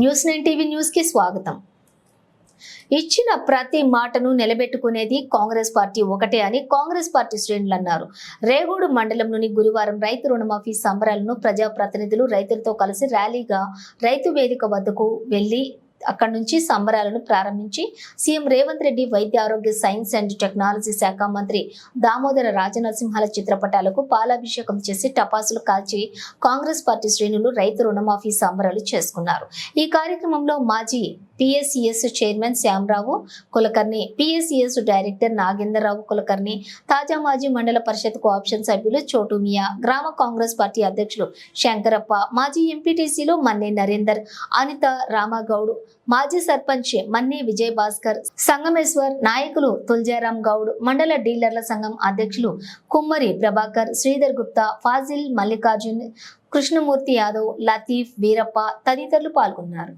News nine TV న్యూస్కి స్వాగతం. ఇచ్చిన ప్రతి మాటను నిలబెట్టుకునేది కాంగ్రెస్ పార్టీ ఒకటే అని కాంగ్రెస్ పార్టీ శ్రేణులు అన్నారు. రేగూడు మండలంలోని గురువారం రైతు రుణమాఫీ సంబరాలను ప్రజాప్రతినిధులు రైతులతో కలిసి ర్యాలీగా రైతు వేదిక వద్దకు వెళ్ళి అక్కడి నుంచి సంబరాలను ప్రారంభించి సీఎం రేవంత్ రెడ్డి వైద్య ఆరోగ్య సైన్స్ అండ్ టెక్నాలజీ శాఖ మంత్రి దామోదర రాజనరసింహాల చిత్రపటాలకు పాలాభిషేకం చేసి టపాసులు కాల్చి కాంగ్రెస్ పార్టీ శ్రేణులు రైతు రుణమాఫీ సంబరాలు చేసుకున్నారు. ఈ కార్యక్రమంలో మాజీ PSCS chairman Shyamarao Kulkarni PSCS director Nagendrarao Kulkarni తాజా మాజీ మండల పరిషత్ కోఆప్షన్ సభ్యులు చోటుమియా గ్రామ కాంగ్రెస్ పార్టీ అధ్యక్షులు శంకరప్ప మాజీ ఎంపీటీసీలు మన్నే నరేందర్ అనిత రామగౌడ్ మాజీ సర్పంచ్ మన్నే విజయ్ భాస్కర్ సంగమేశ్వర్ నాయకులు తుల్జారాం గౌడ్ మండల డీలర్ల సంఘం అధ్యక్షులు కుమ్మరి ప్రభాకర్ శ్రీధర్ గుప్తా ఫాజిల్ మల్లికార్జున్ కృష్ణమూర్తి యాదవ్ లతీఫ్ వీరప్ప తదితరులు పాల్గొన్నారు.